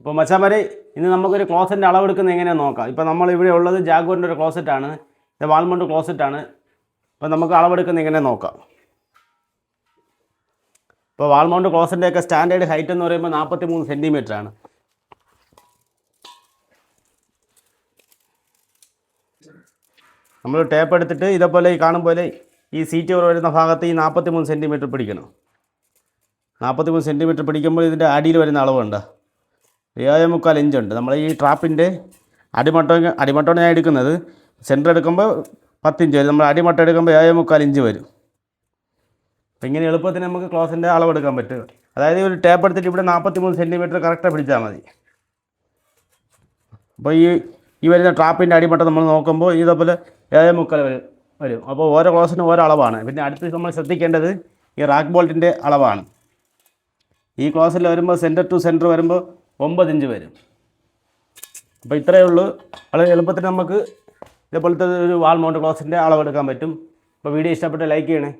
ഇപ്പോൾ മച്ചാമാരെ ഇന്ന് നമുക്കൊരു ക്ലോസറ്റിന്റെ അളവെടുക്കുന്നത് എങ്ങനെയാണെന്ന് നോക്കാം. ഇപ്പോൾ നമ്മൾ ഇവിടെ ഉള്ളത് ജാഗോറിന്റെ ഒരു ക്ലോസറ്റാണ് ഇത് വാൾമൗണ്ട് ക്ലോസറ്റാണ് അപ്പോൾ നമുക്ക് അളവെടുക്കുന്നത് എങ്ങനെ നോക്കാം. ഇപ്പോൾ വാൾമൗണ്ട് ക്ലോസറ്റിന്റെ ഒക്കെ സ്റ്റാൻഡേർഡ് ഹൈറ്റ് എന്ന് പറയുമ്പോൾ നാൽപ്പത്തി മൂന്ന് സെന്റിമീറ്ററാണ് നമ്മൾ ടേപ്പ് എടുത്തിട്ട് ഇതേപോലെ ഈ കാണും പോലെ ഈ സീറ്റ് വരുന്ന ഭാഗത്ത് ഈ നാൽപ്പത്തി മൂന്ന് സെന്റിമീറ്റർ പിടിക്കണം. നാൽപ്പത്തി മൂന്ന് സെന്റിമീറ്റർ പിടിക്കുമ്പോൾ ഇതിന്റെ അടിയിൽ വരുന്ന അളവുണ്ട് ഏഴ് മുക്കാൽ ഇഞ്ചുണ്ട് നമ്മൾ ഈ ട്രാപ്പിന്റെ അടിമട്ടം അടിമട്ടമാണ് ഞാൻ എടുക്കുന്നത്. സെന്റർ എടുക്കുമ്പോൾ പത്തിഞ്ച് വരും. നമ്മൾ അടിമട്ടം എടുക്കുമ്പോൾ ഏഴ് മുക്കാൽ ഇഞ്ച് വരും. അപ്പം ഇങ്ങനെ എളുപ്പത്തിന് നമുക്ക് ക്ലോസിന്റെ അളവെടുക്കാൻ പറ്റും. അതായത് ഒരു ടേപ്പ് എടുത്തിട്ട് ഇവിടെ നാൽപ്പത്തി മൂന്ന് സെന്റിമീറ്റർ കറക്റ്റായി പിടിച്ചാൽ മതി. അപ്പോൾ ഈ ഈ വരുന്ന ട്രാപ്പിന്റെ അടിമട്ടം നമ്മൾ നോക്കുമ്പോൾ ഇതേപോലെ ഏഴ് മുക്കാൽ വരും വരും. അപ്പോൾ ഓരോ ക്ലോസിനും ഓരോ അളവാണ്. പിന്നെ അടുത്ത് നമ്മൾ ശ്രദ്ധിക്കേണ്ടത് ഈ റാക്ക് ബോൾട്ടിന്റെ അളവാണ്. ഈ ക്ലോസിൽ വരുമ്പോൾ സെന്റർ ടു സെന്റർ വരുമ്പോൾ ഒമ്പത് ഇഞ്ച് വരും. അപ്പോൾ ഇത്രയേ ഉള്ളൂ. വളരെ എളുപ്പത്തിൽ നമുക്ക് ഇതേപോലത്തെ ഒരു വാൾ മൗണ്ട് ക്ലോസിന്റെ അളവെടുക്കാൻ പറ്റും. അപ്പോൾ വീഡിയോ ഇഷ്ടപ്പെട്ട് ലൈക്ക് ചെയ്യണേ.